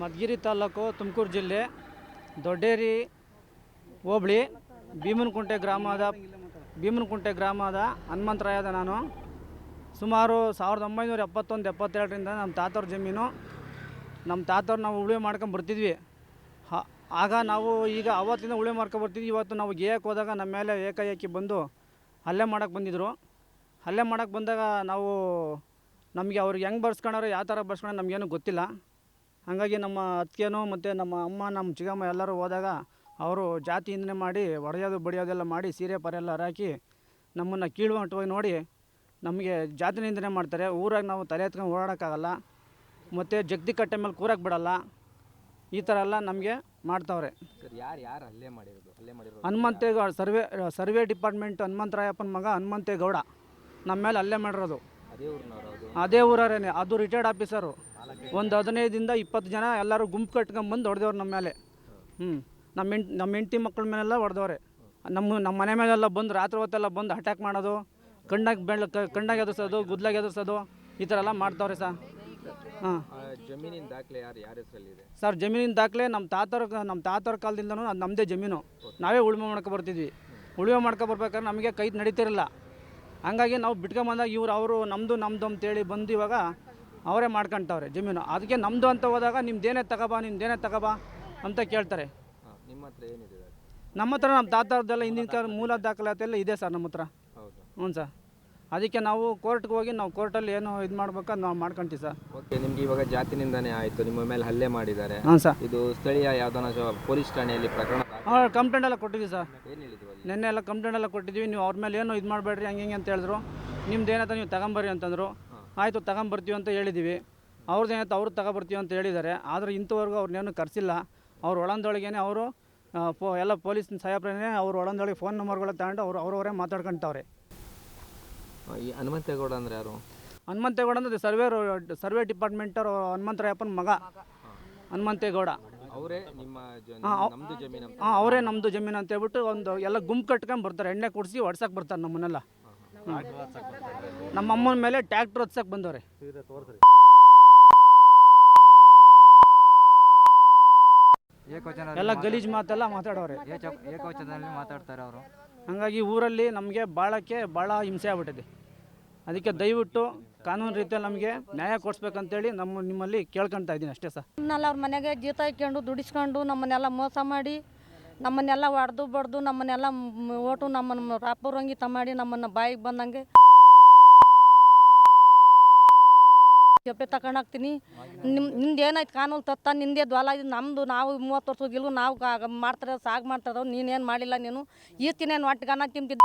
ಮಧುಗಿರಿ ತಾಲೂಕು ತುಮಕೂರು ಜಿಲ್ಲೆ ದೊಡ್ಡೇರಿ ಹೋಬಳಿ ಭೀಮನಕುಂಟೆ ಗ್ರಾಮದ ಭೀಮನಕುಂಟೆ ಗ್ರಾಮದ ಹನುಮಂತರಾಯದ ನಾನು. ಸುಮಾರು ಸಾವಿರದ ಒಂಬೈನೂರ ಎಪ್ಪತ್ತೊಂದು, ಎಪ್ಪತ್ತೆರಡರಿಂದ ನಮ್ಮ ತಾತವ್ರ ಜಮೀನು, ನಮ್ಮ ತಾತವ್ರು ನಾವು ಉಳಿವೆ ಮಾಡ್ಕೊಂಡು ಬರ್ತಿದ್ವಿ. ಆಗ ನಾವು ಈಗ ಅವತ್ತಿಂದ ಉಳಿವೆ ಮಾಡ್ಕೊಂಡು ಬರ್ತಿದ್ವಿ. ಇವತ್ತು ನಾವು ಗೇಯಕ್ಕೆ ಹೋದಾಗ ನಮ್ಮ ಮೇಲೆ ಏಕಾಏಕಿ ಬಂದು ಹಲ್ಲೆ ಮಾಡೋಕ್ಕೆ ಬಂದಿದ್ದರು ಹಲ್ಲೆ ಮಾಡೋಕ್ಕೆ ಬಂದಾಗ ನಾವು ನಮಗೆ ಅವ್ರಿಗೆ ಹೆಂಗೆ ಬರ್ಸ್ಕೊಳೋರು ಯಾವ ಥರ ಬರ್ಸ್ಕೊಳೋ ನಮಗೇನು ಗೊತ್ತಿಲ್ಲ. ಹಾಗಾಗಿ ನಮ್ಮ ಅತ್ತಿಗೆನೂ ಮತ್ತು ನಮ್ಮ ಅಮ್ಮ ನಮ್ಮ ಚಿಕ್ಕಮ್ಮ ಎಲ್ಲರೂ ಹೋದಾಗ ಅವರು ಜಾತಿ ಹಿಂದನೆ ಮಾಡಿ ಹೊಡೆಯೋದು ಬಡಿಯೋದೆಲ್ಲ ಮಾಡಿ ಸೀರೆ ಪರೆ ಎಲ್ಲ ಹಾಕಿ ನಮ್ಮನ್ನು ಕೀಳುಮಟ್ಟವಾಗಿ ನೋಡಿ ನಮಗೆ ಜಾತಿ ನಿಂದನೆ ಮಾಡ್ತಾರೆ. ಊರಾಗ ನಾವು ತಲೆ ಎತ್ಕೊಂಡು ಓಡಾಡೋಕ್ಕಾಗಲ್ಲ. ಮತ್ತು ಜಗ್ದಿ ಕಟ್ಟೆ ಮೇಲೆ ಕೂರಕ್ಕೆ ಬಿಡಲ್ಲ. ಈ ಥರ ಎಲ್ಲ ನಮಗೆ ಮಾಡ್ತಾವ್ರೆ. ಯಾರು ಯಾರು ಹಲ್ಲೆ ಮಾಡಿರೋದು? ಹಲ್ಲೆ ಮಾಡಿರೋದು ಹನುಮಂತೇಗೌಡ ಸರ್ವೆ ಸರ್ವೆ ಡಿಪಾರ್ಟ್ಮೆಂಟ್ ಹನುಮಂತರಾಯಪ್ಪನ ಮಗ ಹನುಮಂತೇಗೌಡ. ನಮ್ಮ ಮೇಲೆ ಅಲ್ಲೇ ಮಾಡಿರೋದು. ಅದೇ ಊರಿನವರು ಅದೇ ಊರರೇನೆ ಅದು ರಿಟೈರ್ಡ್ ಆಫೀಸರು ಒಂದು ಹದಿನೈದಿಂದ ಇಪ್ಪತ್ತು ಜನ ಎಲ್ಲರೂ ಗುಂಪು ಕಟ್ಕೊಂಬಂದು ಹೊಡೆದವ್ರು ನಮ್ಮ ಮೇಲೆ. ಹ್ಞೂ ನಮ್ಮ ಹೆಂಡ್ ನಮ್ಮ ಹೆಂಡತಿ ಮಕ್ಕಳ ಮೇಲೆಲ್ಲ ಹೊಡೆದವ್ರೆ. ನಮ್ಮ ನಮ್ಮ ಮನೆ ಮೇಲೆಲ್ಲ ಬಂದು ರಾತ್ರಿ ಹೊತ್ತೆಲ್ಲ ಬಂದು ಅಟ್ಯಾಕ್ ಮಾಡೋದು ಕಣ್ಣಾಗಿ ಬೆಳ್ಳ ಕಣ್ಣಾಗ ಎದುರಿಸೋದು ಗುದ್ಲಾಗಿ ಎದುರಿಸೋದು ಈ ಥರ ಎಲ್ಲ ಮಾಡ್ತಾವ್ರೆ ಸರ್. ಹಾಂ ಜಮೀನಿನ ದಾಖಲೆ ಯಾರು ಯಾರ ಹೆಸರಲ್ಲಿದೆ? ಸರ್ ಜಮೀನಿನ ದಾಖಲೆ ನಮ್ಮ ತಾತರ ನಮ್ಮ ತಾತರ ಕಾಲದಿಂದನೂ ಅದು ನಮ್ಮದೇ ಜಮೀನು. ನಾವೇ ಉಳುಮೆ ಮಾಡ್ಕೊ ಬರ್ತಿದ್ವಿ. ಉಳುಮೆ ಮಾಡ್ಕೊ ಬರ್ಬೇಕಾದ್ರೆ ನಮಗೆ ಕೈ ನಡೀತಿರಲಿಲ್ಲ. ಹಂಗಾಗಿ ನಾವು ಬಿಟ್ಕೊಂಬಂದಾಗ ಇವ್ರು ಅವರು ನಮ್ಮದು ನಮ್ಮದು ಅಂತೇಳಿ ಬಂದು ಇವಾಗ ಅವರೇ ಮಾಡ್ಕೊಂತವ್ರೆ ಜಮೀನು. ಅದಕ್ಕೆ ನಮ್ಮದು ಅಂತ ಹೋದಾಗ ನಿಮ್ದೇನೇ ತಗೋಬಾ ನಿಮ್ದೇನೇ ತಗೋಬಾ ಅಂತ ಕೇಳ್ತಾರೆ. ನಿಮ್ಮ ಹತ್ರ ಏನಿದೆ ನಮ್ಮ ಹತ್ರ ನಮ್ಮ ತಾತರದ್ದೆಲ್ಲ ಹಿಂದಿನ ಕಾಲ ಮೂಲ ದಾಖಲಾತಿ ಎಲ್ಲ ಇದೆ ಸರ್ ನಮ್ಮ ಹತ್ರ. ಹೌದು. ಹ್ಞೂ ಸರ್. ಅದಕ್ಕೆ ನಾವು ಕೋರ್ಟ್ಗೆ ಹೋಗಿ ನಾವು ಕೋರ್ಟಲ್ಲಿ ಏನು ಇದು ಮಾಡ್ಬೇಕು ನಾವು ಮಾಡ್ಕೊಂತೀವಿ ಸರ್. ಓಕೆ ನಿಮ್ಗೆ ಇವಾಗ ಜಾತಿನಿಂದಾನೇ ಆಯಿತು ನಿಮ್ಮ ಮೇಲೆ ಹಲ್ಲೆ ಮಾಡಿದ್ದಾರೆ. ಹಾಂ ಸರ್. ಇದು ಸ್ಥಳೀಯ ಯಾವ್ದಾನ ಪೊಲೀಸ್ ಠಾಣೆಯಲ್ಲಿ ಪ್ರಕರಣ ಹಾಂ ಕಂಪ್ಲೇಂಟ್ ಎಲ್ಲ ಕೊಟ್ಟಿದ್ದೀವಿ ಸರ್. ನಿನ್ನೆ ಎಲ್ಲ ಕಂಪ್ಲೇಂಟ್ ಎಲ್ಲ ಕೊಟ್ಟಿದ್ದೀವಿ ನೀವು ಅವ್ರ ಮೇಲೆ ಏನು ಇದು ಮಾಡಬೇಡ್ರಿ ಹಂಗೆ ಹಿಂಗೆ ಅಂತ ಹೇಳಿದ್ರು. ನಿಮ್ದು ಏನಂತ ನೀವು ತಗೊಂಬರ್ರಿ ಅಂತಂದರು. ಆಯಿತು ತಗೊಂಬರ್ತೀವಿ ಅಂತ ಹೇಳಿದ್ದೀವಿ ಅವ್ರದ್ದೇನಾಯ್ತು ಅವ್ರು ತಗೊಬರ್ತೀವಿ ಅಂತ ಹೇಳಿದ್ದಾರೆ. ಆದರೆ ಇಂಥವರೆಗೂ ಅವ್ರನ್ನೇನು ಕರೆಸಿಲ್ಲ. ಅವ್ರು ಒಳಂದೊಳಗೇನೆ ಅವರು ಫೋ ಪೋ ಎಲ್ಲ ಪೊಲೀಸ್ ಸಾಹೇಬ್ರೇ ಅವ್ರು ಒಳಂದೊಳಗೆ ಫೋನ್ ನಂಬರ್ಗಳು ತಗೊಂಡು ಅವ್ರು ಅವರವರೇ ಮಾತಾಡ್ಕೊಂತವ್ರೆ. ಈ ಹನುಮಂತೇಗೌಡ ಅಂದರೆ ಯಾರು? ಹನುಮಂತೇಗೌಡ ಅಂದರೆ ಸರ್ವೆ ಸರ್ವೆ ಡಿಪಾರ್ಟ್ಮೆಂಟರ್ ಹನುಮಂತರಾಯಪ್ಪನ ಮಗ. ಹನುಮಂತೇಗೌಡ. ಅವರೇ ನಿಮ್ಮ ಹಾ, ಅವರೇ ನಮ್ಮದು ಜಮೀನು ಅಂತ ಹೇಳ್ಬಿಟ್ಟು ಒಂದು ಎಲ್ಲ ಗುಂಪು ಕಟ್ಕೊಂಡು ಬರ್ತಾರೆ. ಎಣ್ಣೆ ಕುಡಿಸಿ ಹೊಡ್ಸಕ್ಕೆ ಬರ್ತಾರೆ ನಮ್ಮನ್ನೆಲ್ಲ. ನಮ್ಮ ಅಮ್ಮನ ಮೇಲೆ ಟ್ಯಾಕ್ಟ್ರ್ ಹೊತ್ಸಕ್ ಬಂದವ್ರೆ. ಏಕವಚನ ಎಲ್ಲ ಗಲೀಜ್ ಮಾತೆಲ್ಲ ಮಾತಾಡೋರೆ ಏಕವಚನದಲ್ಲಿ ಮಾತಾಡ್ತಾರೆ ಅವರು? ಹಂಗಾಗಿ ಊರಲ್ಲಿ ನಮಗೆ ಬಾಳಕ್ಕೆ ಭಾಳ ಹಿಂಸೆ ಆಗ್ಬಿಟ್ಟಿದೆ. ಅದಕ್ಕೆ ದಯವಿಟ್ಟು ಕಾನೂನು ರೀತಿಯಲ್ಲಿ ನಮಗೆ ನ್ಯಾಯ ಕೊಡಿಸ್ಬೇಕಂತೇಳಿ ನಮ್ಮ ನಿಮ್ಮಲ್ಲಿ ಕೇಳ್ಕೊಳ್ತಾ ಇದ್ದೀನಿ ಅಷ್ಟೇ ಸರ್. ನಮ್ಮನ್ನೆಲ್ಲ ಅವ್ರ ಮನೆಗೆ ಜೀತ ಇಕ್ಕೊಂಡು ದುಡಿಸ್ಕೊಂಡು ನಮ್ಮನ್ನೆಲ್ಲ ಮೋಸ ಮಾಡಿ ನಮ್ಮನ್ನೆಲ್ಲ ಹೊಡೆದು ಬಡ್ದು ನಮ್ಮನ್ನೆಲ್ಲ ಓಟು ನಮ್ಮನ್ನು ರಾಪುರಂಗಿ ಮಾಡಿ ನಮ್ಮನ್ನು ಬಾಯಿಗೆ ಬಂದಂಗೆ. ಜೊತೆ ತಗೊಂಡಾಗ್ತೀನಿ ನಿಮ್ಮ ನಿಂದು ಏನಾಯ್ತು ಕಾನೂನು ತತ್ತ, ನಿಂದೇ ದ್ವಾಲ ಇದು ನಮ್ಮದು ನಾವು ಮೂವತ್ತು ವರ್ಷ ಗಿಲ್ಗು ನಾವು ಮಾಡ್ತಾರೆ ಸಾಗ್ ಮಾಡ್ತಾರೋ ನೀನೇನು ಮಾಡಿಲ್ಲ ನೀನು. ಈಸ್ತಿನೇನು ಒಟ್ಟಿಗಾನ ತಿಂತಿದ್ದ?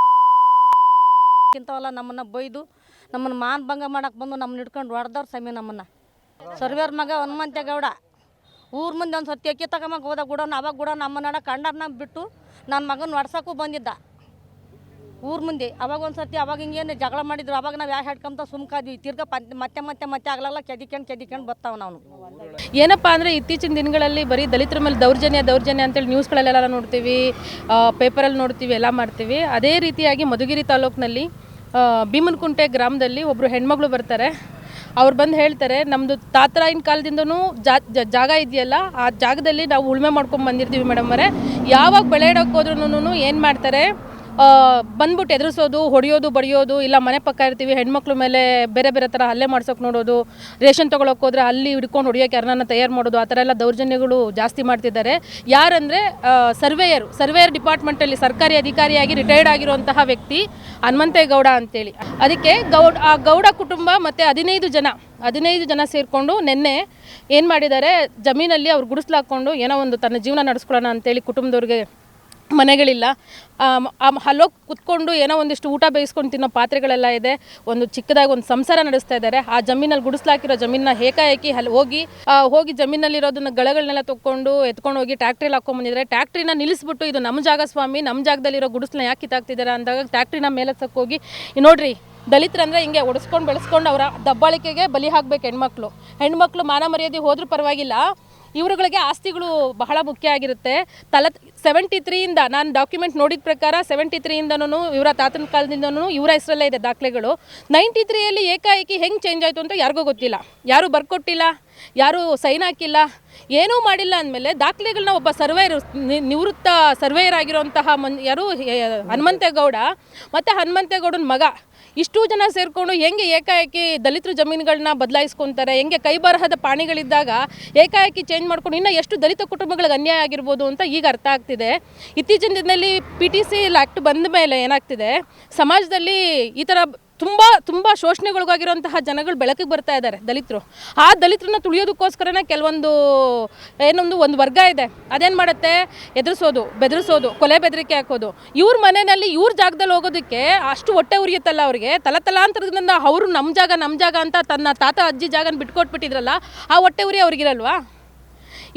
ಇಂಥವಲ್ಲ ನಮ್ಮನ್ನು ಬೈದು ನಮ್ಮನ್ನು ಮಾನಭಂಗ ಮಾಡಕ್ಕೆ ಬಂದು ನಮ್ಮನ್ನ ಹಿಡ್ಕೊಂಡು ಹೊಡೆದವ್ರು ಸಮಯ ನಮ್ಮನ್ನು. ಸರ್ವೇರ್ ಮಗ ಹನುಮಂತೇಗೌಡ. ಊರ ಮುಂದೆ ಒಂದು ಸತಿ ಅಕ್ಕಿ ತಗೊಂಬ ಹೋದ ಕೂಡ ಅವಾಗ ಕೂಡ ನಮ್ಮ ನಡ ಕಂಡರ್ನ ಬಿಟ್ಟು ನನ್ನ ಮಗನ ಹೊಡ್ಸಕ್ಕೂ ಬಂದಿದ್ದ. ಊರ ಮುಂದೆ. ಅವಾಗ ಒಂದು ಸರ್ತಿ ಅವಾಗ ಹಿಂಗೇನು ಜಗಳ ಮಾಡಿದ್ರು. ಅವಾಗ ನಾವು ಯಾ ಹಾಡ್ಕೊಂತ ಸುಮ್ಕಾದ್ವಿ ತಿರ್ಗ ಮತ್ತೆ ಮತ್ತೆ ಮತ್ತೆ ಆಗಲ್ಲ ಕೆದಿಕೊಂಡು ಕೆದಿಕೊಂಡು ಬರ್ತಾವೆ ನಾವು. ಏನಪ್ಪ ಅಂದರೆ ಇತ್ತೀಚಿನ ದಿನಗಳಲ್ಲಿ ಬರೀ ದಲಿತರ ಮೇಲೆ ದೌರ್ಜನ್ಯ ದೌರ್ಜನ್ಯ ಅಂತೇಳಿ ನ್ಯೂಸ್ಗಳಲ್ಲೆಲ್ಲ ನೋಡ್ತೀವಿ ಪೇಪರಲ್ಲಿ ನೋಡ್ತೀವಿ, ಎಲ್ಲ ಮಾಡ್ತೀವಿ. ಅದೇ ರೀತಿಯಾಗಿ ಮಧುಗಿರಿ ತಾಲೂಕಿನಲ್ಲಿ ಭೀಮನಕುಂಟೆ ಗ್ರಾಮದಲ್ಲಿ ಒಬ್ಬರು ಹೆಣ್ಮಗಳು ಬರ್ತಾರೆ. ಅವ್ರು ಬಂದು ಹೇಳ್ತಾರೆ ನಮ್ಮದು ತಾತರಾಯಿನ ಕಾಲದಿಂದನೂ ಜಾ ಜಾಗ ಇದೆಯಲ್ಲ, ಆ ಜಾಗದಲ್ಲಿ ನಾವು ಉಳುಮೆ ಮಾಡ್ಕೊಂಡು ಬಂದಿರ್ತೀವಿ ಮೇಡಮ್ ಅವರೇ. ಯಾವಾಗ ಬೆಳೆ ಇಡೋಕೆ ಹೋದ್ರೂ ಏನು ಮಾಡ್ತಾರೆ ಬಂದ್ಬಿಟ್ಟು ಎದುರಿಸೋದು, ಹೊಡೆಯೋದು, ಬಡಿಯೋದು, ಇಲ್ಲ ಮನೆ ಪಕ್ಕ ಇರ್ತೀವಿ, ಹೆಣ್ಮಕ್ಳ ಮೇಲೆ ಬೇರೆ ಬೇರೆ ಥರ ಹಲ್ಲೆ ಮಾಡ್ಸೋಕೆ ನೋಡೋದು, ರೇಷನ್ ತೊಗೊಳಕ್ಕೆ ಹೋದರೆ ಅಲ್ಲಿ ಹಿಡ್ಕೊಂಡು ಹೊಡಿಯೋಕೆ ಯಾರನ್ನ ತಯಾರು ಮಾಡೋದು, ಆ ಥರ ಎಲ್ಲ ದೌರ್ಜನ್ಯಗಳು ಜಾಸ್ತಿ ಮಾಡ್ತಿದ್ದಾರೆ. ಯಾರಂದರೆ ಸರ್ವೇಯರು, ಸರ್ವೇಯರ್ ಡಿಪಾರ್ಟ್ಮೆಂಟಲ್ಲಿ ಸರ್ಕಾರಿ ಅಧಿಕಾರಿಯಾಗಿ ರಿಟೈರ್ಡ್ ಆಗಿರುವಂತಹ ವ್ಯಕ್ತಿ ಹನುಮಂತೇಗೌಡ ಅಂತೇಳಿ. ಅದಕ್ಕೆ ಗೌಡ, ಆ ಗೌಡ ಕುಟುಂಬ ಮತ್ತು ಹದಿನೈದು ಜನ ಹದಿನೈದು ಜನ ಸೇರಿಕೊಂಡು ನಿನ್ನೆ ಏನು ಮಾಡಿದ್ದಾರೆ, ಜಮೀನಲ್ಲಿ ಅವ್ರು ಗುಡಿಸ್ಲಾಕೊಂಡು ಏನೋ ಒಂದು ತನ್ನ ಜೀವನ ನಡೆಸ್ಕೊಳ್ಳೋಣ ಅಂತೇಳಿ ಕುಟುಂಬದವ್ರಿಗೆ ಮನೆಗಳಿಲ್ಲ. ಅಲ್ಲೋಗಿ ಕುತ್ಕೊಂಡು ಏನೋ ಒಂದಿಷ್ಟು ಊಟ ಬೇಯಿಸ್ಕೊಂಡು ತಿನ್ನೋ ಪಾತ್ರೆಗಳೆಲ್ಲ ಇದೆ. ಒಂದು ಚಿಕ್ಕದಾಗಿ ಒಂದು ಸಂಸಾರ ನಡೆಸ್ತಾ ಇದ್ದಾರೆ. ಆ ಜಮೀನಲ್ಲಿ ಗುಡಿಸ್ಲಾಕಿರೋ ಜಮೀನ ಏಕಾಏಕಿ ಅಲ್ಲಿ ಹೋಗಿ ಹೋಗಿ ಜಮೀನಲ್ಲಿರೋದನ್ನ ಗಳಗಳನ್ನೆಲ್ಲ ತೊಗೊಂಡು ಎತ್ಕೊಂಡು ಹೋಗಿ ಟ್ಯಾಕ್ಟ್ರಿಲಿ ಹಾಕೊಂಡು ಬಂದಿದ್ದಾರೆ. ಟ್ಯಾಕ್ಟ್ರಿನ ನಿಲ್ಲಿಸ್ಬಿಟ್ಟು ಇದು ನಮ್ಮ ಜಾಗ ಸ್ವಾಮಿ ನಮ್ಮ ಜಾಗದಲ್ಲಿರೋ ಗುಡಿಸ್ಲನ್ನ ಯಾಕೆ ಕಿತ್ತಾಕ್ತಿದ್ದಾರೆ ಅಂದಾಗ ಟ್ಯಾಕ್ಟ್ರಿನ ಮೇಲೆ ಹೋಗಿ ನೋಡ್ರಿ ದಲಿತರಂದ್ರೆ ಹಿಂಗೆ ಒಡಿಸ್ಕೊಂಡು ಬೆಳೆಸ್ಕೊಂಡು ಅವರ ದಬ್ಬಾಳಿಕೆಗೆ ಬಲಿ ಹಾಕ್ಬೇಕು ಹೆಣ್ಮಕ್ಳು. ಹೆಣ್ಮಕ್ಳು ಮಾನ ಮರ್ಯಾದೆ ಹೋದ್ರೂ ಪರವಾಗಿಲ್ಲ. ಇವರುಗಳಿಗೆ ಆಸ್ತಿಗಳು ಬಹಳ ಮುಖ್ಯ ಆಗಿರುತ್ತೆ. ತಲ ಸೆವೆಂಟಿ ತ್ರೀಯಿಂದ ನಾನು ಡಾಕ್ಯುಮೆಂಟ್ ನೋಡಿದ ಪ್ರಕಾರ ಸೆವೆಂಟಿ ತ್ರೀಯಿಂದನೂ ಇವರ ತಾತನ ಕಾಲದಿಂದನೂ ಇವರ ಹೆಸರಲ್ಲೇ ಇದೆ ದಾಖಲೆಗಳು. ನೈಂಟಿ ತ್ರೀಯಲ್ಲಿ ಏಕಾಏಕಿ ಹೆಂಗೆ ಚೇಂಜ್ ಆಯಿತು ಅಂತ ಯಾರಿಗೂ ಗೊತ್ತಿಲ್ಲ. ಯಾರೂ ಬರ್ಕೊಟ್ಟಿಲ್ಲ, ಯಾರೂ ಸೈನ್ ಹಾಕಿಲ್ಲ ಏನೂ ಮಾಡಿಲ್ಲ ಅಂದಮೇಲೆ ದಾಖಲೆಗಳನ್ನ ಒಬ್ಬ ಸರ್ವೇಯರ್ ನಿವೃತ್ತ ಸರ್ವೇಯರ್ ಆಗಿರುವಂತಹ ಮನ್, ಯಾರು? ಹನುಮಂತೇಗೌಡ. ಮತ್ತು ಹನುಮಂತೇಗೌಡನ ಮಗ. ಇಷ್ಟು ಜನ ಸೇರಿಕೊಂಡು ಹೆಂಗೆ ಏಕಾಏಕಿ ದಲಿತರು ಜಮೀನುಗಳನ್ನ ಬದಲಾಯಿಸ್ಕೊತಾರೆ, ಹೆಂಗೆ ಕೈ ಬರಹದ ಪಾಣಿಗಳಿದ್ದಾಗ ಏಕಾಏಕಿ ಚೇಂಜ್ ಮಾಡ್ಕೊಂಡು ಇನ್ನೂ ಎಷ್ಟು ದಲಿತ ಕುಟುಂಬಗಳಿಗೆ ಅನ್ಯಾಯ ಆಗಿರ್ಬೋದು ಅಂತ ಈಗ ಅರ್ಥ ಆಗ್ತಿದೆ. ಇತ್ತೀಚಿನ ದಿನದಲ್ಲಿ ಪಿ ಟಿ ಸಿ ಆ್ಯಕ್ಟ್ ಬಂದ ಮೇಲೆ ಏನಾಗ್ತಿದೆ? ಸಮಾಜದಲ್ಲಿ ಈ ಥರ ತುಂಬ ತುಂಬ ಶೋಷಣೆಗೊಳಗಾಗಿರುವಂತಹ ಜನಗಳು ಬೆಳಕಿಗೆ ಬರ್ತಾ ಇದ್ದಾರೆ, ದಲಿತರು. ಆ ದಲಿತರನ್ನ ತುಳಿಯೋದಕ್ಕೋಸ್ಕರನೇ ಕೆಲವೊಂದು, ಏನೊಂದು ಒಂದು ವರ್ಗ ಇದೆ. ಅದೇನು ಮಾಡುತ್ತೆ? ಎದುರಿಸೋದು, ಬೆದರಿಸೋದು, ಕೊಲೆ ಬೆದರಿಕೆ ಹಾಕೋದು. ಇವ್ರ ಮನೆಯಲ್ಲಿ, ಇವ್ರ ಜಾಗದಲ್ಲಿ ಹೋಗೋದಕ್ಕೆ ಅಷ್ಟು ಹೊಟ್ಟೆ ಉರಿಯುತ್ತಲ್ಲ ಅವ್ರಿಗೆ? ತಲತಲಾಂತರದಿಂದ ಅವರು ನಮ್ಮ ಜಾಗ ನಮ್ಮ ಜಾಗ ಅಂತ ತನ್ನ ತಾತ, ಅಜ್ಜಿ ಜಾಗನ ಬಿಟ್ಕೊಟ್ಬಿಟ್ಟಿದ್ರಲ್ಲ, ಆ ಹೊಟ್ಟೆ ಉರಿ ಅವ್ರಿಗಿರಲ್ವಾ?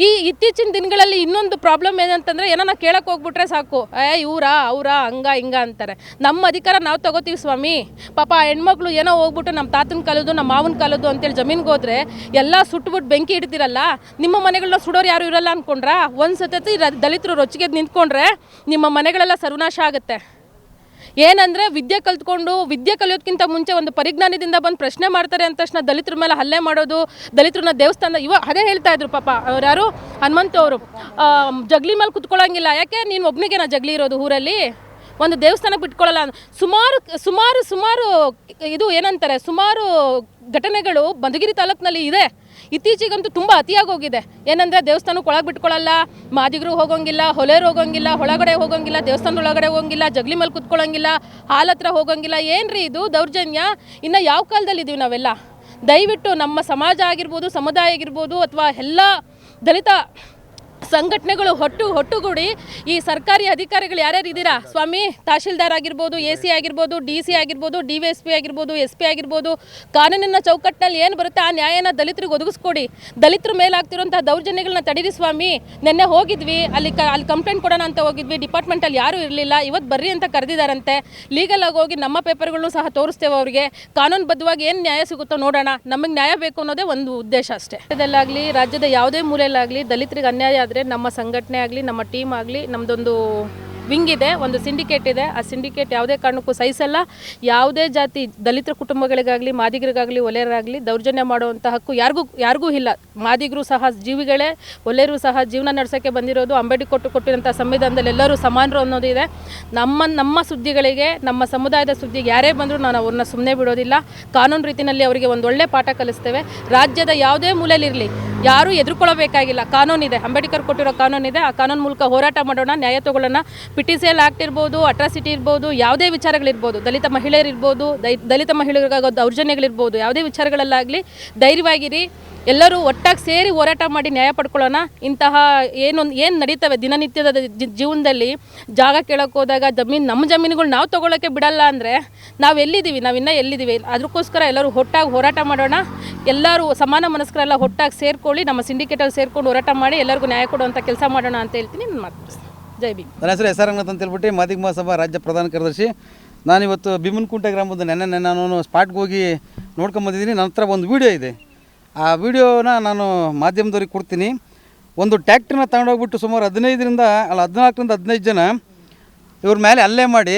ಈ ಇತ್ತೀಚಿನ ದಿನಗಳಲ್ಲಿ ಇನ್ನೊಂದು ಪ್ರಾಬ್ಲಮ್ ಏನಂತಂದ್ರೆ ಏನನ್ನ ಕೇಳಕ್ಕೆ ಹೋಗ್ಬಿಟ್ರೆ ಸಾಕು. ಏ, ಇವರಾ, ಅವರಾ, ಹಂಗ, ಹಿಂಗ ಅಂತಾರೆ. ನಮ್ಮ ಅಧಿಕಾರ ನಾವು ತಗೋತೀವಿ ಸ್ವಾಮಿ. ಪಾಪ ಹೆಣ್ಮಕ್ಳು ಏನೋ ಹೋಗ್ಬಿಟ್ಟು ನಮ್ಮ ತಾತನ ಕಾಲದ್ದು ನಮ್ಮ ಮಾವನ ಕಾಲದ್ದು ಅಂತೇಳಿ ಜಮೀನ್ಗೆ ಹೋದ್ರೆ ಎಲ್ಲ ಸುಟ್ಬಿಟ್ಟು ಬೆಂಕಿ ಇಡ್ತಿರಲ್ಲ ನಿಮ್ಮ ಮನೆಗಳನ್ನ ಸುಡೋರು ಯಾರು ಇರಲ್ಲ ಅನ್ಕೊಂಡ್ರಾ? ಒಂದು ಸತತಿ ದಲಿತರು ರೊಚ್ಚಿಗೆ ನಿಂತ್ಕೊಂಡ್ರೆ ನಿಮ್ಮ ಮನೆಗಳೆಲ್ಲ ಸರ್ವನಾಶ ಆಗುತ್ತೆ. ಏನಂದ್ರೆ ವಿದ್ಯೆ ಕಲ್ತ್ಕೊಂಡು, ವಿದ್ಯೆ ಕಲಿಯೋದಕ್ಕಿಂತ ಮುಂಚೆ ಒಂದು ಪರಿಜ್ಞಾನದಿಂದ ಬಂದು ಪ್ರಶ್ನೆ ಮಾಡ್ತಾರೆ ಅಂದ ತಕ್ಷಣ ದಲಿತರ ಮೇಲೆ ಹಲ್ಲೆ ಮಾಡೋದು ದಲಿತರನ್ನ ದೇವಸ್ಥಾನ, ಇವ ಅದೇ ಹೇಳ್ತಾ ಇದ್ರು ಪಾಪ ಅವ್ರು ಯಾರು? ಹನುಮಂತ ಅವರು. ಜಗ್ಲಿ ಮೇಲೆ ಕುತ್ಕೊಳ್ಳೋಂಗಿಲ್ಲ ಯಾಕೆ? ನೀನು ಒಬ್ಬನಿಗೆ ನಾ ಜಗ್ಲಿ ಇರೋದು ಊರಲ್ಲಿ? ಒಂದು ದೇವಸ್ಥಾನಕ್ಕೆ ಬಿಟ್ಕೊಳ್ಳಲ್ಲ ಸುಮಾರು ಸುಮಾರು ಸುಮಾರು ಇದು ಏನಂತಾರೆ, ಸುಮಾರು ಘಟನೆಗಳು ಮಧುಗಿರಿ ತಾಲೂಕಿನಲ್ಲಿ ಇದೆ. ಇತ್ತೀಚೆಗಂತೂ ತುಂಬ ಅತಿಯಾಗಿ ಹೋಗಿದೆ. ಏನಂದರೆ ದೇವಸ್ಥಾನಕ್ಕೆ ಒಳಗೆ ಬಿಟ್ಕೊಳ್ಳಲ್ಲ, ಮಾದಿಗರು ಹೋಗೋಂಗಿಲ್ಲ, ಹೊಲೇರು ಹೋಗೋಂಗಿಲ್ಲ, ಒಳಗಡೆ ಹೋಗೋಂಗಿಲ್ಲ, ದೇವಸ್ಥಾನದ ಒಳಗಡೆ ಹೋಗೋಂಗಿಲ್ಲ, ಜಗ್ಲಿ ಮೇಲೆ ಕುತ್ಕೊಳ್ಳೋಂಗಿಲ್ಲ, ಹಾಲ್ ಹತ್ರ ಹೋಗೋಂಗಿಲ್ಲ, ಏನ್ರಿ ಇದು ದೌರ್ಜನ್ಯ? ಇನ್ನು ಯಾವ ಕಾಲದಲ್ಲಿ ಇದೀವಿ ನಾವೆಲ್ಲ? ದಯವಿಟ್ಟು ನಮ್ಮ ಸಮಾಜ ಆಗಿರ್ಬೋದು, ಸಮುದಾಯ ಆಗಿರ್ಬೋದು, ಅಥವಾ ಎಲ್ಲ ದಲಿತ ಸಂಘಟನೆಗಳು ಹೊಟ್ಟು ಹೊಟ್ಟುಗೂಡಿ ಈ ಸರ್ಕಾರಿ ಅಧಿಕಾರಿಗಳು ಯಾರ್ಯಾರು ಇದ್ದೀರಾ? ಸ್ವಾಮಿ, ತಹಶೀಲ್ದಾರ್ ಆಗಿರ್ಬೋದು, ಎ ಸಿ ಆಗಿರ್ಬೋದು, ಡಿ ಸಿ ಆಗಿರ್ಬೋದು, ಡಿ ವಿ ಎಸ್ ಪಿ ಆಗಿರ್ಬೋದು, ಎಸ್ ಪಿ ಆಗಿರ್ಬೋದು, ಕಾನೂನಿನ ಚೌಕಟ್ಟಿನಲ್ಲಿ ಏನು ಬರುತ್ತೆ ಆ ನ್ಯಾಯನ ದಲಿತರಿಗೆ ಒದಗಿಸ್ಕೊಡಿ. ದಲಿತರ ಮೇಲೆ ಆಗ್ತಿರೋಂಥ ದೌರ್ಜನ್ಯಗಳನ್ನ ತಡೀರಿ ಸ್ವಾಮಿ. ನಿನ್ನೆ ಹೋಗಿದ್ವಿ, ಅಲ್ಲಿ ಕ, ಅಲ್ಲಿ ಕಂಪ್ಲೇಂಟ್ ಕೊಡೋಣ ಅಂತ ಹೋಗಿದ್ವಿ. ಡಿಪಾರ್ಟ್ಮೆಂಟಲ್ಲಿ ಯಾರೂ ಇರಲಿಲ್ಲ. ಇವತ್ತು ಬರ್ರಿ ಅಂತ ಕರೆದಿದ್ದಾರಂತೆ. ಲೀಗಲ್ ಆಗಿ ಹೋಗಿ ನಮ್ಮ ಪೇಪರ್ಗಳನ್ನೂ ಸಹ ತೋರಿಸ್ತೇವೆ ಅವರಿಗೆ. ಕಾನೂನುಬದ್ಧವಾಗಿ ಏನು ನ್ಯಾಯ ಸಿಗುತ್ತೋ ನೋಡೋಣ. ನಮಗೆ ನ್ಯಾಯ ಬೇಕು ಅನ್ನೋದೇ ಒಂದು ಉದ್ದೇಶ ಅಷ್ಟೇ. ರಾಜ್ಯದಲ್ಲಾಗಲಿ, ರಾಜ್ಯದ ಯಾವುದೇ ಮೂಲೆಯಲ್ಲಾಗಲಿ ದಲಿತರಿಗೆ ಅನ್ಯಾಯ ಆದರೆ ನಮ್ಮ ಸಂಘಟನೆ ಆಗಲಿ, ನಮ್ಮ ಟೀಮ್ ಆಗಲಿ ನಮ್ಮದೊಂದು ವಿಂಗ್ ಇದೆ, ಒಂದು ಸಿಂಡಿಕೇಟ್ ಇದೆ. ಆ ಸಿಂಡಿಕೇಟ್ ಯಾವುದೇ ಕಾರಣಕ್ಕೂ ಸಹಿಸಲ್ಲ. ಯಾವುದೇ ಜಾತಿ ದಲಿತರ ಕುಟುಂಬಗಳಿಗಾಗಲಿ, ಮಾದಿಗರಿಗಾಗಲಿ, ಒಲೆಯರಾಗಲಿ, ದೌರ್ಜನ್ಯ ಮಾಡುವಂಥ ಹಕ್ಕು ಯಾರಿಗೂ ಯಾರಿಗೂ ಇಲ್ಲ. ಮಾದಿಗರು ಸಹ ಜೀವಿಗಳೇ, ಒಲೆಯರು ಸಹ ಜೀವನ ನಡೆಸೋಕ್ಕೆ ಬಂದಿರೋದು ಅಂಬೇಡ್ಕರ್ ಕೊಟ್ಟು ಕೊಟ್ಟಿರೋಂಥ ಸಂವಿಧಾನದಲ್ಲಿ ಎಲ್ಲರೂ ಸಮಾನರು ಅನ್ನೋದು ಇದೆ. ನಮ್ಮ ನಮ್ಮ ಸುದ್ದಿಗಳಿಗೆ, ನಮ್ಮ ಸಮುದಾಯದ ಸುದ್ದಿಗೆ ಯಾರೇ ಬಂದರೂ ನಾನು ಅವ್ರನ್ನ ಸುಮ್ಮನೆ ಬಿಡೋದಿಲ್ಲ. ಕಾನೂನು ರೀತಿಯಲ್ಲಿ ಅವರಿಗೆ ಒಂದು ಒಳ್ಳೆ ಪಾಠ ಕಲಿಸ್ತೇವೆ. ರಾಜ್ಯದ ಯಾವುದೇ ಮೂಲೆಯಲ್ಲಿರಲಿ ಯಾರೂ ಎದುರ್ಕೊಳ್ಳಬೇಕಾಗಿಲ್ಲ ಕಾನೂನಿದೆ. ಅಂಬೇಡ್ಕರ್ ಕೊಟ್ಟಿರೋ ಕಾನೂನಿದೆ. ಆ ಕಾನೂನು ಮೂಲಕ ಹೋರಾಟ ಮಾಡೋಣ, ನ್ಯಾಯ ತಗೊಳ್ಳೋಣ. P T C L act ಇರ್ಬೋದು ಅಟ್ರಾಸಿಟಿ ಇರ್ಬೋದು, ಯಾವುದೇ ವಿಚಾರಗಳಿರ್ಬೋದು. ದಲಿತ ಮಹಿಳೆಯರಿರ್ಬೋದು, ದೈ, ದಲಿತ ಮಹಿಳೆಯರಿಗಾಗೋ ದೌರ್ಜನ್ಯಗಳಿರ್ಬೋದು. ಯಾವುದೇ ವಿಚಾರಗಳಲ್ಲಾಗಲಿ ಧೈರ್ಯವಾಗಿರಿ. ಎಲ್ಲರೂ ಒಟ್ಟಾಗಿ ಸೇರಿ ಹೋರಾಟ ಮಾಡಿ ನ್ಯಾಯ ಪಡ್ಕೊಳ್ಳೋಣ. ಇಂತಹ ಏನೊಂದು ಏನು ನಡೀತವೆ ದಿನನಿತ್ಯದ ಜೀವನದಲ್ಲಿ? ಜಾಗ ಕೇಳೋಕೆ ಹೋದಾಗ ಜಮೀನು ನಮ್ಮ ಜಮೀನುಗಳು ನಾವು ತೊಗೊಳಕ್ಕೆ ಬಿಡಲ್ಲ ಅಂದರೆ ನಾವು ಎಲ್ಲಿದ್ದೀವಿ? ನಾವು ಇನ್ನೂ ಎಲ್ಲಿದ್ದೀವಿ? ಅದಕ್ಕೋಸ್ಕರ ಎಲ್ಲರೂ ಒಟ್ಟಾಗಿ ಹೋರಾಟ ಮಾಡೋಣ. ಎಲ್ಲರೂ ಸಮಾನ ಮನಸ್ಕರೆಲ್ಲ ಒಟ್ಟಾಗಿ ಸೇರ್ಕೊಳ್ಳಿ. ನಮ್ಮ ಸಿಂಡಿಕೇಟಲ್ಲಿ ಸೇರ್ಕೊಂಡು ಹೋರಾಟ ಮಾಡಿ ಎಲ್ಲರಿಗೂ ನ್ಯಾಯ ಕೊಡುವಂಥ ಕೆಲಸ ಮಾಡೋಣ ಅಂತ ಹೇಳ್ತೀನಿ ನನ್ನ ಮಾತು. ಜೈ ಬಿ ನನ್ನ ಹೆಸರು ಎಸ್ ಆರ್ ಅಂತ ಹೇಳ್ಬಿಟ್ಟು ಮಾದಿಗ ಮಹಾಸಭಾ ರಾಜ್ಯ ಪ್ರಧಾನ ಕಾರ್ಯದರ್ಶಿ. ನಾನಿವತ್ತು ಭೀಮನ್ಕುಂಟೆ ಗ್ರಾಮದ ನೆನ್ನೆ ನಾನು ಸ್ಪಾಟ್ಗೆ ಹೋಗಿ ನೋಡ್ಕೊಂಬಂದಿದ್ದೀನಿ ನನ್ನ ಹತ್ರ ಒಂದು ವೀಡಿಯೋ ಇದೆ. ಆ ವಿಡಿಯೋನ ನಾನು ಮಾಧ್ಯಮದವ್ರಿಗೆ ಕೊಡ್ತೀನಿ. ಒಂದು ಟ್ಯಾಕ್ಟ್ರನ್ನ ತಗೊಂಡೋಗ್ಬಿಟ್ಟು ಸುಮಾರು ಹದಿನೈದರಿಂದ, ಅಲ್ಲ ಹದಿನಾಲ್ಕರಿಂದ ಹದಿನೈದು ಜನ ಇವ್ರ ಮೇಲೆ ಅಲ್ಲೇ ಮಾಡಿ,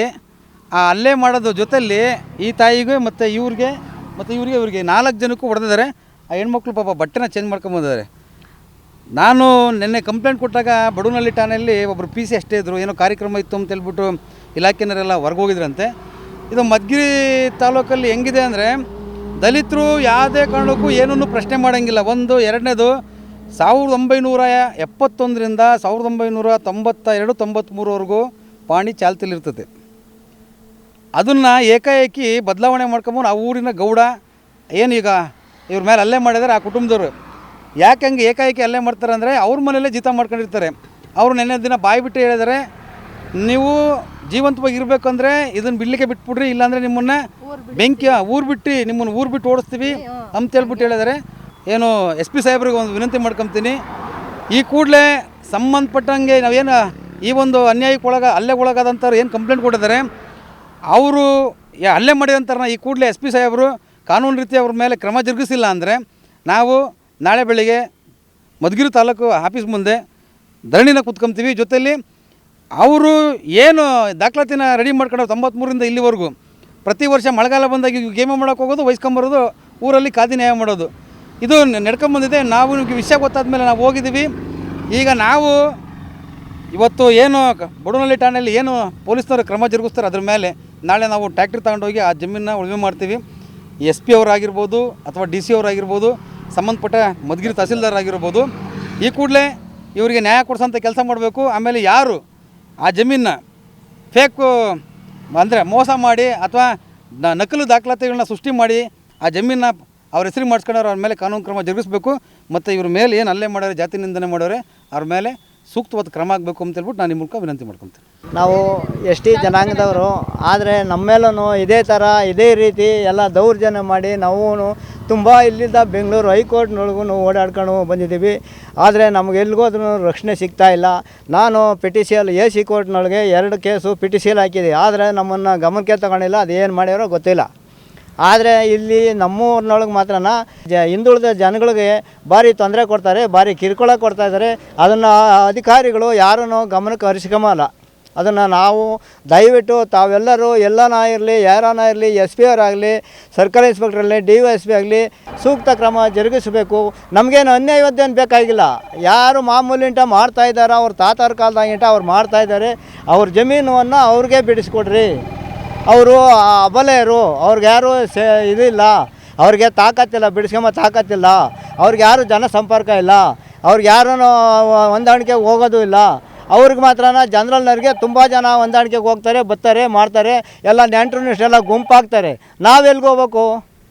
ಆ ಹಲ್ಲೆ ಮಾಡೋದ್ರ ಜೊತೆಯಲ್ಲಿ ಈ ತಾಯಿಗೆ ಮತ್ತು ಇವ್ರಿಗೆ ಮತ್ತು ಇವ್ರಿಗೆ ಇವರಿಗೆ ನಾಲ್ಕು ಜನಕ್ಕೂ ಹೊಡೆದಿದ್ದಾರೆ. ಆ ಹೆಣ್ಮಕ್ಳು ಪಾಪ ಬಟ್ಟೆನ ಚೇಂಜ್ ಮಾಡ್ಕೊಂಬಂದಿದ್ದಾರೆ ನಾನು ನಿನ್ನೆ ಕಂಪ್ಲೇಂಟ್ ಕೊಟ್ಟಾಗ ಬಡೂನಹಳ್ಳಿ ಠಾಣೆಯಲ್ಲಿ ಒಬ್ಬರು ಪಿ ಸಿ ಅಷ್ಟೇ ಇದ್ದರು ಏನೋ ಕಾರ್ಯಕ್ರಮ ಇತ್ತು ಅಂತ ಹೇಳ್ಬಿಟ್ಟು ಇಲಾಖೆನವರೆಲ್ಲ ಹೊರಗೆ ಹೋಗಿದ್ರಂತೆ. ಇದು ಮದ್ಗಿರಿ ತಾಲೂಕಲ್ಲಿ ಹೆಂಗಿದೆ ಅಂದರೆ ದಲಿತರು ಯಾವುದೇ ಕಾರಣಕ್ಕೂ ಏನನ್ನು ಪ್ರಶ್ನೆ ಮಾಡೋಂಗಿಲ್ಲ. ಒಂದು, ಎರಡನೇದು, ಸಾವಿರದ ಒಂಬೈನೂರ ಎಪ್ಪತ್ತೊಂದರಿಂದ ಸಾವಿರದ ಒಂಬೈನೂರ ತೊಂಬತ್ತ ಎರಡು ತೊಂಬತ್ತ್ಮೂರವರೆಗೂ ಪಾಣಿ ಚಾಲ್ತಿಲಿರ್ತದೆ ಅದನ್ನು ಏಕಾಏಕಿ ಬದಲಾವಣೆ ಮಾಡ್ಕೊಂಬಂದು ಆ ಊರಿನ ಗೌಡ ಏನೀಗ ಇವ್ರ ಮೇಲೆ ಅಲ್ಲೇ ಮಾಡಿದ್ದಾರೆ ಆ ಕುಟುಂಬದವರು. ಯಾಕೆ ಹಂಗೆ ಏಕಾಏಕಿ ಅಲ್ಲೇ ಮಾಡ್ತಾರೆ ಅಂದರೆ ಅವ್ರ ಮನೆಯಲ್ಲೇ ಜೀತ ಮಾಡ್ಕೊಂಡಿರ್ತಾರೆ. ಅವರು ನೆನ್ನೆ ದಿನ ಬಾಯಿ ಬಿಟ್ಟು ಹೇಳಿದ್ದಾರೆ ನೀವು ಜೀವಂತವಾಗಿ ಇರಬೇಕಂದ್ರೆ ಇದನ್ನು ಬಿಡ್ಲಿಕ್ಕೆ ಬಿಟ್ಬಿಡ್ರಿ, ಇಲ್ಲಾಂದರೆ ನಿಮ್ಮನ್ನ ಬೆಂಕಿ, ಊರು ಬಿಟ್ಟು ನಿಮ್ಮನ್ನ ಊರು ಬಿಟ್ಟು ಓಡಿಸ್ತೀವಿ ಅಂತ ಹೇಳ್ಬಿಟ್ಟು ಹೇಳಿದಾರೆ. ಏನು ಎಸ್ ಪಿ ಸಾಹೇಬ್ರಿಗೆ ಒಂದು ವಿನಂತಿ ಮಾಡ್ಕೊತೀನಿ. ಈ ಕೂಡಲೇ ಸಂಬಂಧಪಟ್ಟಂಗೆ ನಾವೇನು ಈ ಒಂದು ಅನ್ಯಾಯಕ್ಕೆ ಒಳಗ ಅಲ್ಲೇ ಒಳಗಾದಂಥವ್ರು ಏನು ಕಂಪ್ಲೇಂಟ್ ಕೊಟ್ಟಿದ್ದಾರೆ, ಅವರು ಅಲ್ಲೇ ಹಲ್ಲೆ ಮಾಡಿದಂಥವ್ರನ್ನ ಈ ಕೂಡಲೇ ಎಸ್ ಪಿ ಸಾಹೇಬರು ಕಾನೂನು ರೀತಿ ಅವ್ರ ಮೇಲೆ ಕ್ರಮ ಜರುಗಿಸಿಲ್ಲ ಅಂದರೆ ನಾವು ನಾಳೆ ಬೆಳಿಗ್ಗೆ ಮಧುಗಿರಿ ತಾಲೂಕು ಆಫೀಸ್ ಮುಂದೆ ಧರಣಿನ ಕುತ್ಕೊಂತೀವಿ. ಜೊತೆಯಲ್ಲಿ ಅವರು ಏನು ದಾಖಲಾತಿನ ರೆಡಿ ಮಾಡ್ಕೊಂಡು ತೊಂಬತ್ಮೂರಿಂದ ಇಲ್ಲಿವರೆಗೂ, ಪ್ರತಿ ವರ್ಷ ಮಳೆಗಾಲ ಬಂದಾಗ ಇವ್ ಗೇಮ್ ಮಾಡೋಕೆ ಹೋಗೋದು, ವಹಿಸ್ಕೊಂಬರೋದು, ಊರಲ್ಲಿ ಕಾದಿ ನ್ಯಾಯ ಮಾಡೋದು. ಇದು ನಡ್ಕೊಂಬಂದಿದೆ ನಾವು ನಿಮಗೆ ವಿಷಯ ಗೊತ್ತಾದ ಮೇಲೆ ನಾವು ಹೋಗಿದ್ದೀವಿ. ಈಗ ನಾವು ಇವತ್ತು ಏನು ಬಡವನಹಳ್ಳಿ ಠಾಣೆಯಲ್ಲಿ ಏನು ಪೊಲೀಸ್ನವರು ಕ್ರಮ ಜರುಗಿಸ್ತಾರೆ ಅದ್ರ ಮೇಲೆ ನಾಳೆ ನಾವು ಟ್ಯಾಕ್ಟ್ರಿ ತಗೊಂಡೋಗಿ ಆ ಜಮೀನನ್ನ ಉಳುಮೆ ಮಾಡ್ತೀವಿ. ಎಸ್ ಪಿ ಅವರಾಗಿರ್ಬೋದು ಅಥವಾ ಡಿ ಸಿ ಅವರಾಗಿರ್ಬೋದು, ಸಂಬಂಧಪಟ್ಟ ಮಧುಗಿರಿ ತಹಸೀಲ್ದಾರ್ ಆಗಿರ್ಬೋದು. ಈ ಕೂಡಲೇ ಇವರಿಗೆ ನ್ಯಾಯ ಕೊಡಿಸೋಂಥ ಕೆಲಸ ಮಾಡಬೇಕು. ಆಮೇಲೆ ಯಾರು ಆ ಜಮೀನ ಫೇಕು ಅಂದರೆ ಮೋಸ ಮಾಡಿ ಅಥವಾ ನಕಲು ದಾಖಲಾತಿಗಳನ್ನ ಸೃಷ್ಟಿ ಮಾಡಿ ಆ ಜಮೀನನ್ನ ಅವ್ರ ಹೆಸರು ಮಾಡಿಸ್ಕೊಂಡವ್ರು ಅವ್ರ ಮೇಲೆ ಕಾನೂನು ಕ್ರಮ ಜರುಗಿಸ್ಬೇಕು ಮತ್ತು ಇವ್ರ ಮೇಲೆ ಏನು ಅಲ್ಲೇ ಮಾಡೋರೆ, ಜಾತಿ ನಿಂದನೆ ಮಾಡೋರೆ, ಅವ್ರ ಮೇಲೆ ಸೂಕ್ತವಾದ ಕ್ರಮ ಆಗಬೇಕು ಅಂತ ಹೇಳ್ಬಿಟ್ಟು ನಾನು ನಿಮ್ಮ ಮೂಲಕ ವಿನಂತಿ ಮಾಡ್ಕೊತೀನಿ. ನಾವು ಎಸ್ ಟಿ ಜನಾಂಗದವರು, ಆದರೆ ನಮ್ಮ ಮೇಲೂ ಇದೇ ಥರ ಇದೇ ರೀತಿ ಎಲ್ಲ ದೌರ್ಜನ್ಯ ಮಾಡಿ ನಾವು ತುಂಬ ಇಲ್ಲಿಂದ ಬೆಂಗಳೂರು ಹೈಕೋರ್ಟ್ನೊಳಗೂ ಓಡಾಡ್ಕೊಂಡು ಬಂದಿದ್ದೀವಿ. ಆದರೆ ನಮ್ಗೆ ಎಲ್ಲಿಗೋದ್ರೂ ರಕ್ಷಣೆ ಸಿಗ್ತಾ ಇಲ್ಲ. ನಾನು ಎಲ್ ಎ ಸಿ ಕೋರ್ಟ್ನೊಳಗೆ ಎರಡು ಕೇಸು ಪಿಟಿಸಿಯಲ್ ಹಾಕಿದೆ. ಆದರೆ ನಮ್ಮನ್ನು ಗಮನಕ್ಕೆ ತಗೊಂಡಿಲ್ಲ, ಅದೇನು ಮಾಡ್ಯಾರೋ ಗೊತ್ತಿಲ್ಲ. ಆದರೆ ಇಲ್ಲಿ ನಮ್ಮೂರಿನೊಳಗೆ ಮಾತ್ರ ಜ ಹಿಂದುಳಿದ ಜನಗಳಿಗೆ ಭಾರಿ ತೊಂದರೆ ಕೊಡ್ತಾರೆ, ಭಾರಿ ಕಿರುಕುಳ ಕೊಡ್ತಾ ಇದ್ದಾರೆ ಅದನ್ನು ಅಧಿಕಾರಿಗಳು ಯಾರೂ ಗಮನಕ್ಕೆ ಹರಿಸ್ಕೊಂಬಲ್ಲ. ಅದನ್ನು ನಾವು ದಯವಿಟ್ಟು ತಾವೆಲ್ಲರೂ ಎಲ್ಲನ ಇರಲಿ, ಯಾರನ ಇರಲಿ, ಎಸ್ ಪಿ ಅವರಾಗಲಿ ಸರ್ಕಲ್ ಇನ್ಸ್ಪೆಕ್ಟರ್ ಆಗಲಿ, ಡಿ ಒ ಎಸ್ ಪಿ ಆಗಲಿ ಸೂಕ್ತ ಕ್ರಮ ಜರುಗಿಸಬೇಕು. ನಮಗೇನು ಅನ್ಯಾಯವದ್ದೇನು ಬೇಕಾಗಿಲ್ಲ. ಯಾರು ಮಾಮೂಲಿಂಟ ಮಾಡ್ತಾ ಇದ್ದಾರೋ ಅವ್ರ ತಾತಾರ ಕಾಲದಾಗಿಂಟ ಅವ್ರು ಮಾಡ್ತಾ ಇದ್ದಾರೆ. ಅವ್ರ ಜಮೀನನ್ನು ಅವ್ರಿಗೆ ಬಿಡಿಸ್ಕೊಡ್ರಿ. ಅವರು ಅಬಲೆಯರು, ಅವ್ರಿಗೆ ಯಾರು ಸೇ ಇದಿಲ್ಲ. ಅವ್ರಿಗೆ ತಾಕತ್ತಿಲ್ಲ, ಬಿಡಿಸ್ಕೊಂಬ ತಾಕತ್ತಿಲ್ಲ. ಅವ್ರಿಗೆ ಯಾರು ಜನ ಸಂಪರ್ಕ ಇಲ್ಲ. ಅವ್ರಿಗೆ ಯಾರೂ ಹೊಂದಾಣಿಕೆ ಹೋಗೋದು ಇಲ್ಲ. ಅವ್ರಿಗೆ ಮಾತ್ರ ಜನರಲ್ನವ್ರಿಗೆ ತುಂಬ ಜನ ಹೊಂದಾಣಿಕೆಗೆ ಹೋಗ್ತಾರೆ, ಬರ್ತಾರೆ, ಮಾಡ್ತಾರೆ. ಎಲ್ಲ ನೆಂಟರು ಇಷ್ಟೆಲ್ಲ ಗುಂಪಾಗ್ತಾರೆ. ನಾವೆಲ್ಗೆ ಹೋಗ್ಬೇಕು